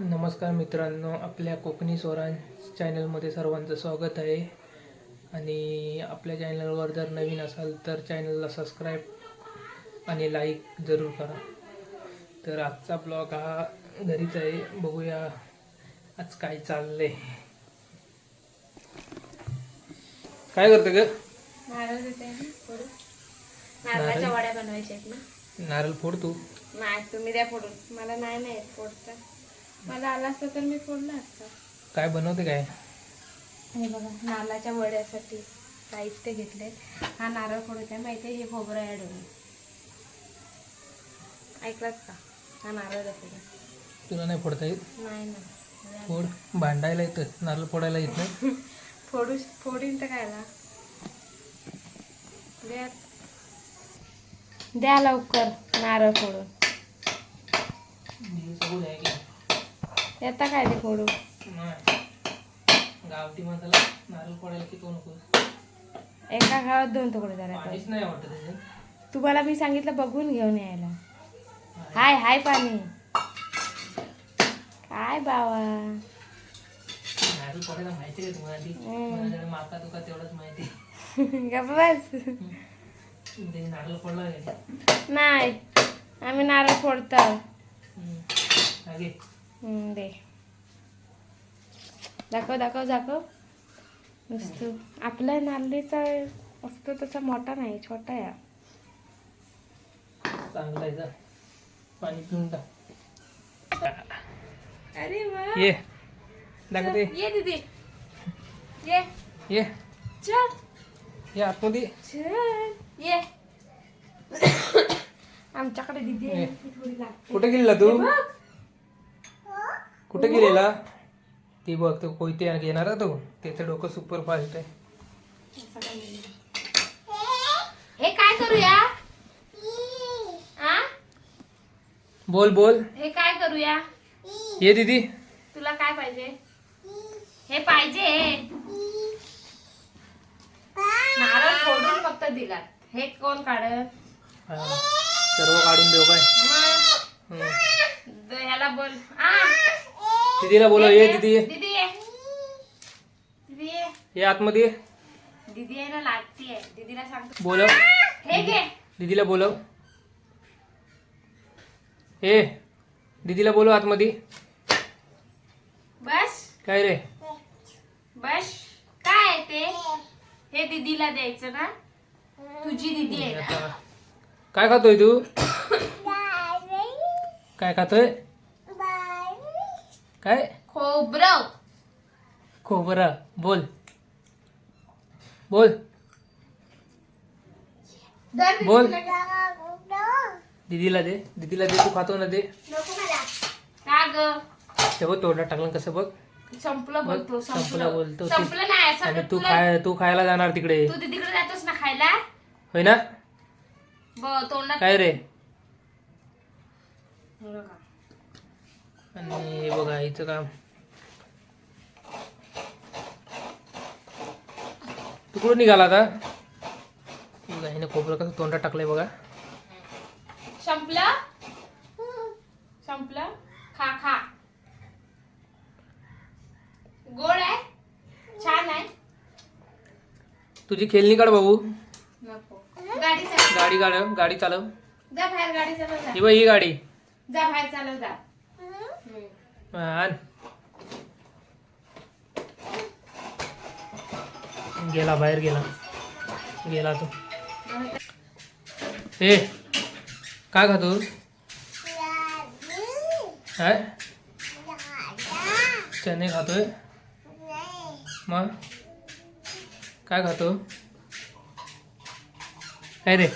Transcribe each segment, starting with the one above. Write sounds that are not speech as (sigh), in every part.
नमस्कार मित्रांनो आपल्या कोकणी स्वरांज चॅनलमध्ये सर्वांचं स्वागत आहे. आणि आपल्या चॅनलवर जर नवीन असाल तर चॅनलला सबस्क्राईब आणि लाईक जरूर करा. तर आजचा ब्लॉग हा घरीच आहे. बघूया आज काय चाललंय. काय करतं ग? नारळ देते ना फोडून. नारळाच्या नारळ? वड्या बनवायच्या आहेत ना. नारळ फोड तू. नाही तुम्ही द्या फोडून. मला नाही नाही फोडता. मला आला असतं तर मी फोडलं असतं. काय बनवते काय? हे बघा नारळाच्या वड्यासाठी साहित्य घेतले. हा नारळ फोडत आहे माहिती आहे? हे खोबरं ॲड होईल ऐकलात का? हा नारळ दाखवला तुला नाही फोडता येत? नाही ना फोड. भांडायला येतं. नारळ फोडायला येत नाही? (laughs) फोडू फोडीन तर कायला द्या. द्या लवकर नारळ फोडून. येता काय ते फोडू. गावठी माणसाला नारळ फोडायला की तो नको. एका गावात दोन तुकडे करायचे पाणीच नाही वाटत त्याच्यात तुम्हाला मी सांगितलं बघून घेऊन यायला. हाय हाय पाणी. काय बाबा? नारळ माहिती आहे तुम्हाला ती हम्म. माझ्याकडे माका तुका तेवढंच माहिती. गप्प बस ते नारळ आहे. नाही. आम्ही नारळ फोडतो. हम्म. दे. दाखव दाखव दाखव. नुसतं आपल्या नारळीचा असतो तसा मोठा नाही छोटा आहे. चांगला आहे जा. पाणी पिऊन टाक. अरे वा. ये. दाखवते ये दीदी. ये. ये. चल. ये आतमध्ये. चल ये. आमच्याकडे दीदी ये. कुठे गेलेला तू? बघ. कुठे गेलेला? ती बघ तो कोयते घेणार आहे तो. त्याचं डोकं सुपर फास्ट आहे. हे काय करूया? आ? बोल बोल. हे काय करूया? ये दीदी. तुला काय पाहिजे? हे पाहिजे. नारळ फोडून फक्त दिला हे कोण काढत हा, सर्व काढून देऊ काय? मग? हम्म. द- ह्याला बोल. आ? दीदीला बोलव ये दीदी. दीदी. ये. दीदी. ये. ये आतमध्ये. दीदी आहे ना लागतीये दीदीला सांगतो. बोलव. हे घे. दीदीला बोलव. ए दीदीला बोलव आतमध्ये. बस. काय रे? बस. काय आहे ते? हे दीदीला द्यायचं ना? तुझी दीदी आहे ना? काय खातोय तू? काय खातोय? काय? खोबरं. खोबरं. बोल. बोल. दर बोल. दीदीला. दे. दीदीला दे तू खातो ना दे. का ग? ते बघ तोंडात टाकलं कसं बघ. संपलं बघ, बोलतो संपलं. संपलं बोलतो. संपलं नाही असं आणि तू तुला- खाय तू खायला जाणार तिकडे. तू दीदीकडे जातोस ना खायला? होय ना? ब तोंडात काय रे? बघा. आणि हे बघा हिचं काम तू कुठून निघाला आता. बघा हिने खोबरं कसं तोंडात टाकलंय बघा. संपलं? संपलं? खा खा. गोड आहे? छान आहे? तुझी खेळणी काढ बाबू. नको. गाडी चालव. गाडी काढ गाडी चालव. जा बाहेर गाडी चालव जा. ही बघ ही गाडी. जा बाहेर चालव जा. आण. गेला बाहेर गेला. गेला तो. ए काय खातो? काय? चने खातोय? मग? काय खातो? काय रे?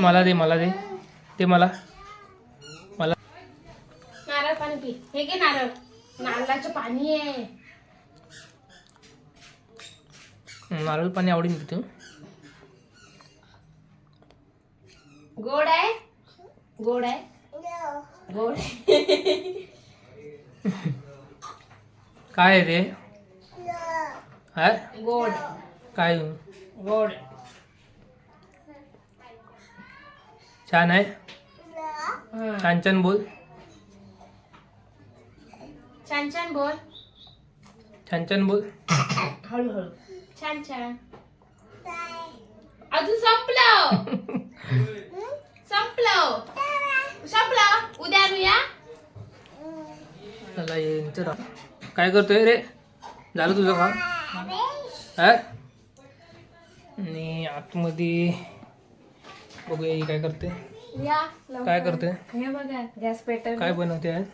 मला दे मला दे. ते मला. पाणी पी. हे घे नारळ. नारळाचं पाणी आहे. नारळ पाणी आवडीन तू गोड आहे? गोड आहे? गोड. काय आहे ते? काय? गोड. काय? गोड. छान आहे. छान छान बोल. छान छान बोल. छान छान बोल. हळूहळू. छान छान अजून संपलं. संपलं. संपलं. उद्या आणूया. चला यांचं राव. काय करतोय रे? झालं तुझं का हा? आणि आतमध्ये बघूया ही काय करते. या लवकर. काय करते? हे बघा गॅस पेटर काय बनवते आज?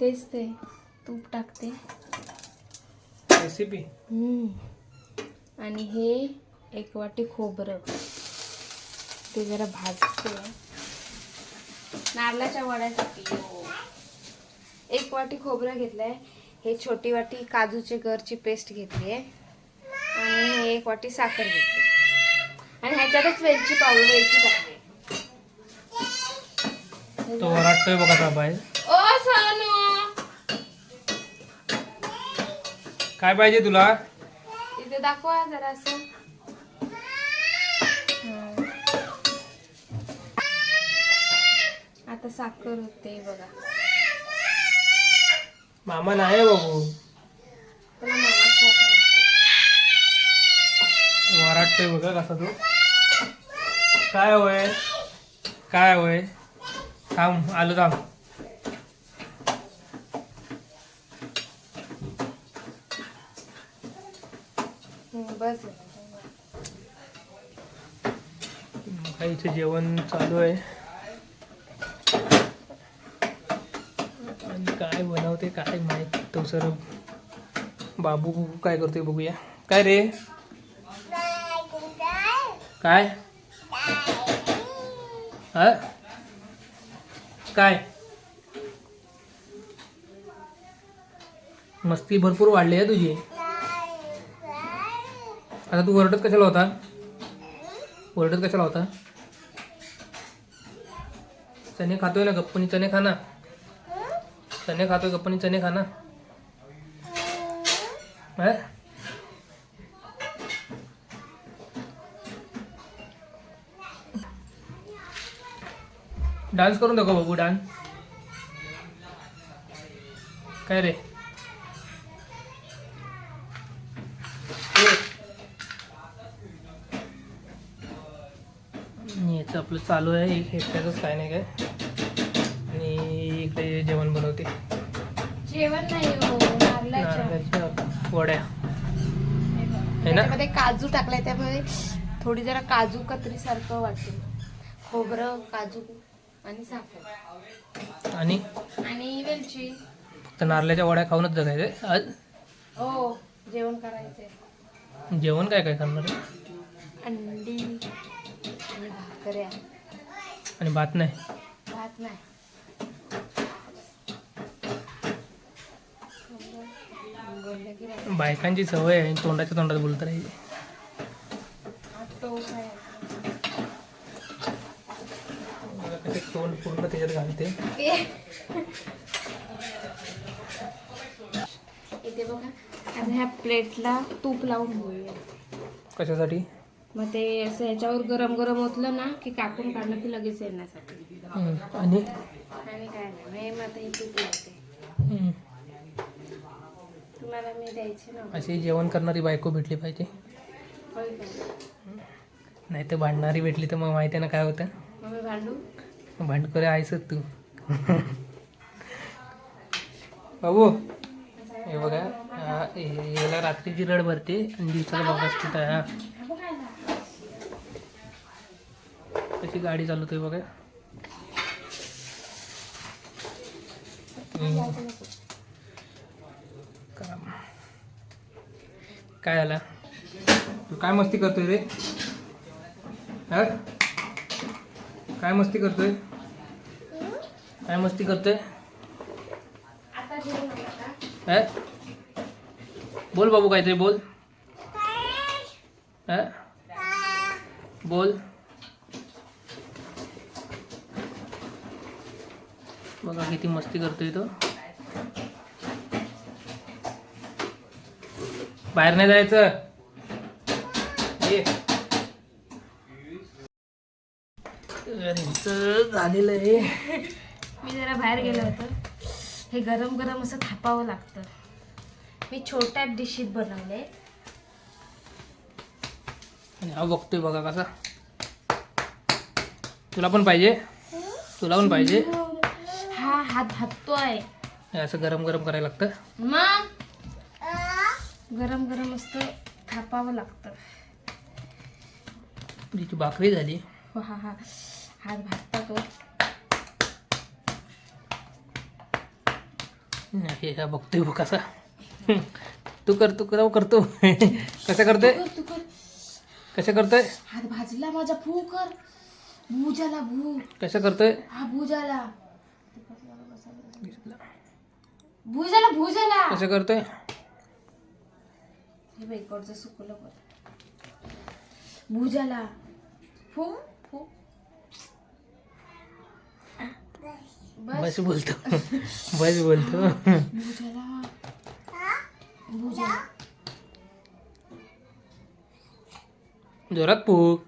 तेच ते. तूप टाकते. रेसिपी आणि हे एक वाटी खोबरं. ते जरा भाजते. नारळाच्या वड्यासाठी. एक वाटी खोबरं घेतलंय. हे छोटी वाटी काजूचे गरची पेस्ट घेतली आहे आणि हे एक वाटी साखर घेतली आणि ह्याच्यातच वेलची पावडर वेलची टाकली तो वराटतोय बघा बाहेर ओ सोनू काय पाहिजे तुला? इथे दाखवा जरा असं. आता साखर होते बघा. मामा नाही बाबू. त्याला मामा. वराटतोय बघा कसा तू. काय होय? काय होय? थांब आलो थांब. बस इथे जेवण चालू आहे. आणि काय बनवते काय माहीत. तो सर बाबू काय करतोय बघूया. काय रे? काय? हा? काय? मस्ती भरपूर वाढली आहे तुझी. आता तू ओरडत कशाला होता? ओरडत कशाला होता? चणे खातोय ना गप्पनी चणे खाना चणे खातोय गप्पनी चणे खाना डान्स करून दाखव बाबू डान्स. काय रे ए. आणि याचं आपलं चालू आहे एक एकट्याचंच काय नाही काय? आणि इकडे जेवण बनवते. जेवण नाही हो नारळाच्या. नारळाच्या वड्या. हे बघा. त्याच्यामध्ये काजू टाकलाय त्यामुळे थोडी जरा काजू कतरी सारखं वाटेल खोबरं काजू आणि साखर. आणि? आणि वेलची. फक्त नारळाच्या वड्या खाऊनच जगायचं? आज? हो जेवण करायचंय. जेवण काय काय करणार आहे? अंडी. भाकऱ्या आणि भात नाही? भात नाही. बोललं की नाही. बायकांची सवय आहे तोंडाच्या तोंडात बोलत कसे तोंड पूर्ण त्याच्यात घालते? इथे बघा. आता ह्या प्लेटला तूप लावून घेऊया. कशासाठी? मग ते असं ह्याच्यावर गरम गरम ओतलं ना की कापून काढलं की लगेच येण्यासाठी. आणि? आणि काय नाही मग आता तूप लावते हम्म. तुम्हाला मी द्यायचे ना? अशी जेवण करणारी बायको भेटली पाहिजे. होय का? नाही तर भांडणारी भेटली तर मग माहिती आहे ना काय होतं? मग मी भांडू? आहेस तू. बाबू हे बघा हा, हे- याला रात्रीची रड भरते आणि दिवसाला बाबा तिथं कशी गाडी चालवतोय बघा. काय आला तू काय मस्ती करतोय रे हा काय मस्ती करतोय काय मस्ती करतोय? हा? बोल बाबू काहीतरी बोल हा? बोल बघा किती मस्ती करतोय तो. बाहेर नाही जायचं. झालेलं आहे. मी जरा बाहेर गेलो होतो. हे गरम गरम असं थापावं लागतं. मी छोट्या डिशीत बनवले आणि हा बघतोय बघा कसा. तुला पण पाहिजे. तुला पण पाहिजे. हा. हात भाजतोय हे असं गरम गरम करायला लागतं. मग? गरम गरम असतं थापावं लागतं. तिची भाकरी झाली. हो हा हा. हात भाजता तो. हे हा बघतोय बघ कसा. तू कर तू कर करतो. कसं करतोय? तू कर कसं करतोय? हात भाजला माझा भू कर. भू झाला भू. कसं करतोय? हा भू झाला भू झाला भू झाला कसं करतोय? हे बाई इकडचं सुकलं बरं भू झाला फू फू. बस. बोलतो. बस बोलतो. भू झाला भू झाला जोरात फूक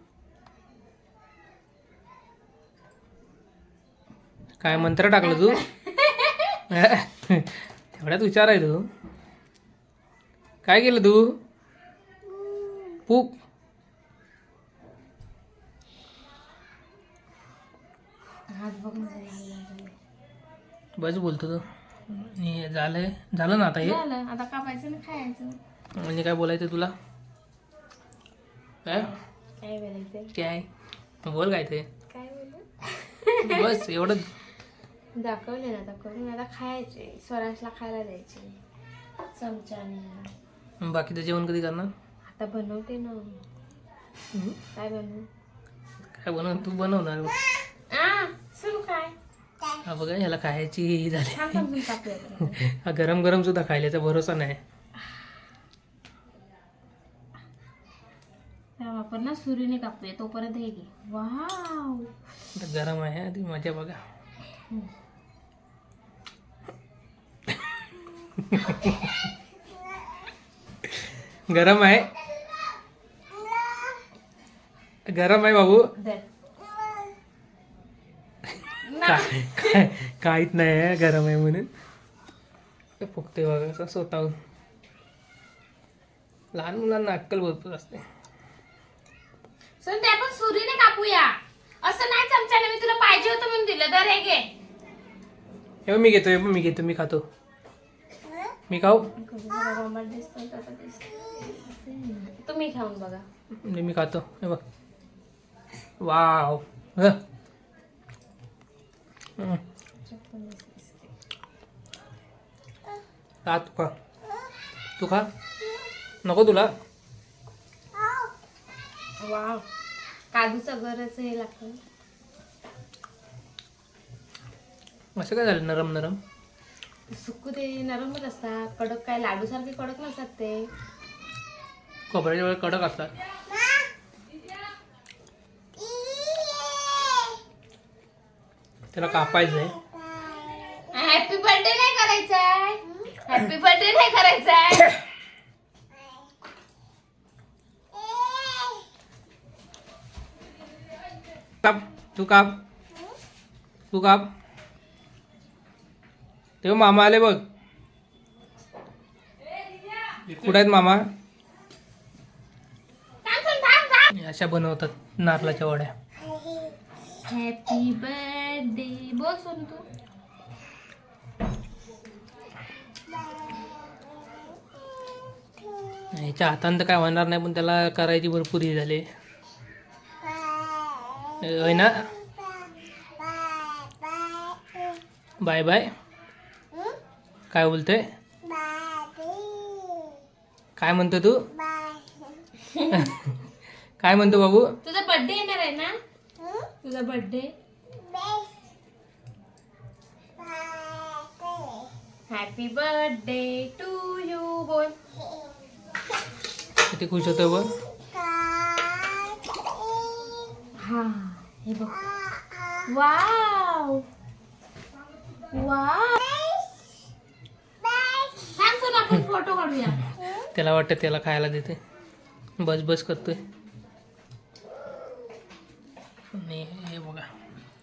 काय मंत्र टाकलं तू? (laughs) तेवढ्यात विचार आहे तू. काय केलं तू? झाला. बस बोलतो तू. झालंय. झालं ना आता हे? झालं. आता कापायचं ना खायचं. म्हणजे काय बोलायचं तुला? काय? काय बोलायचं काय? बोल काय ते. काय बोलू? बस एवढं दाखवले ना आता करून आता खायचे. स्वराजला खायला द्यायचे. चमच्याने बाकीचं जेवण कधी करणार? आता बनवते ना. हम्म? काय बनवू? काय बनव तू बनवणार आ सुरू काय? हा बघा ह्याला खायची झाली. छान समजून. हा गरम गरम सुद्धा खायल्याचा भरोसा नाही. तेव्हा आपण ना सुरीने कापूया तोपर्यंत हे घे. वाव. आता गरम आहे आधी मजा बघा. (laughs) गरम आहे. गरम आहे बाबू. (laughs) काहीच नाही गरम आहे म्हणून. ते फुगते बघा असं स्वतःहून. लहान मुलांना अक्कल भरपूर असते. सुन ते आपण सुरीने कापूया. असं नाही चमच्याने मी तुला पाहिजे होतं म्हणून दिलं. तर हे घे. हे मी घेतो हे मी घेतो मी खातो. मी खाऊ? तुम्ही खाऊन बघा. म्हणजे मी खातो. हे बघ. वाव. ह. तू खा. तू खा. नको तुला. वाव. काजूचं गरज हे लागतं. असं काय झालं नरम नरम? सुकू ते नरमच असतात. कडक काय लाडू सारखे कडक नसतात ते. खोबऱ्याच्या वेळ कडक असतात. त्याला कापायचं आहे. हॅपी बर्थडे नाही करायचाय. हॅपी बर्थडे नाही करायचाय. काप तू काप. तू काप. तेव्हा मामा आले बघ. कुठे आहेत मामा. अशा बनवतात नारळाच्या वड्या. हॅपी बर्थडे बोल सोन तू. ह्याच्या हातानं तर काय होणार नाही पण त्याला करायची भरपूर हे झाले. होय ना? Bye bye. काय बोलतोय? काय म्हणतो तू? काय म्हणतो बाबू? तुझा बर्थडे येणार आहे ना? तुझा birthday happy birthday to you बोल किती खुश होतो बघ हा हे बघ. वाव वाव आपण फोटो काढूया. त्याला वाटतं त्याला खायला देते. बस बस करतोय. आणि हे बघा.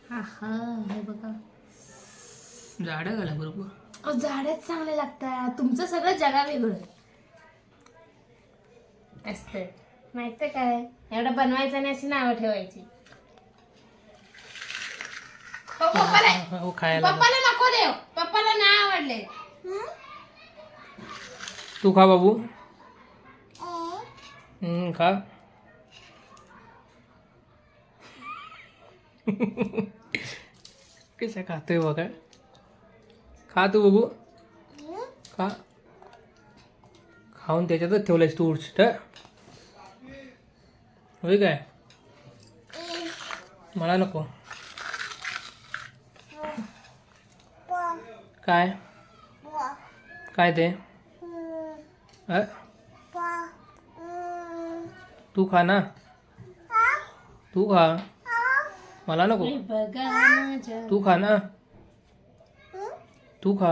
हा हा हे बघा. झाडं झालं भरपूर. झाडच चांगले लागतात. तुमचं सगळं जगा वेगळं. असतं माहीत काय? एवढं बनवायचं आणि अशी नावं ठेवायची. प- पप्पाला हो खायला पप्पाला नको देव पप्पाला नाही आवडले. तू खा बाबू. हम्म, खा. कशा खातोय बघा. खा तू बघू खा. खाऊन त्याच्यातच ठेवलायस तू उठ होय काय? मला नको. काय? काय ते? तू खा ना. तू खा. मला नको. तू खा ना. तू खा?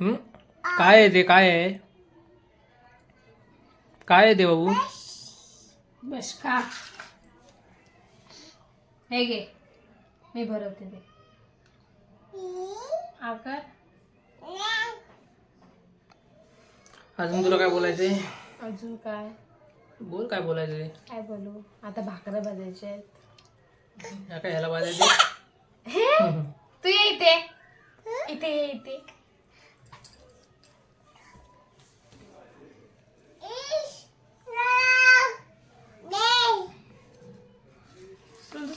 काय आहे ते? काय आहे? काय आहे ते बाबू? बस खा. हे घे. मी भरवते ते. आकार. अजून तुला काय बोलायचंय? अजून काय? बोल काय बोलायचंय? काय बोलू? आता भाकरं भाजायचे आहेत. या काय ह्याला वाजायचं हे? तू ये इथे. इथे ये इथे.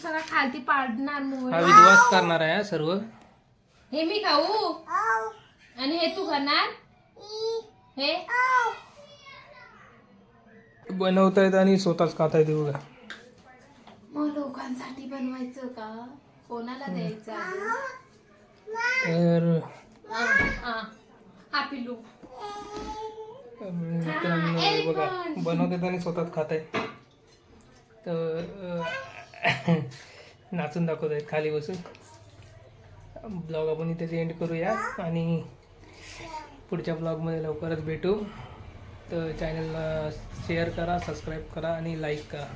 सगळं खालती पाडणार हा मुळे करणार आहे हा सर्व. हे मी खाऊ. आणि हे तू खाणार? हे? बनवता येत आणि स्वतःच खाता येते बघा. मग लोकांसाठी बनवायचं का? कोणाला द्यायचं तर आ, आ. हा पिल्लू. मित्रांनो बघा. बनवतात आणि स्वतःच खात आहेत तर अं, (laughs) नाचून दाखवत आहेत खाली बसून. ब्लॉग आपण इथेच एंड करूया आणि पुढच्या ब्लॉगमध्ये लवकरच भेटू. तर चॅनलला शेअर करा सबस्क्राईब करा आणि लाईक करा.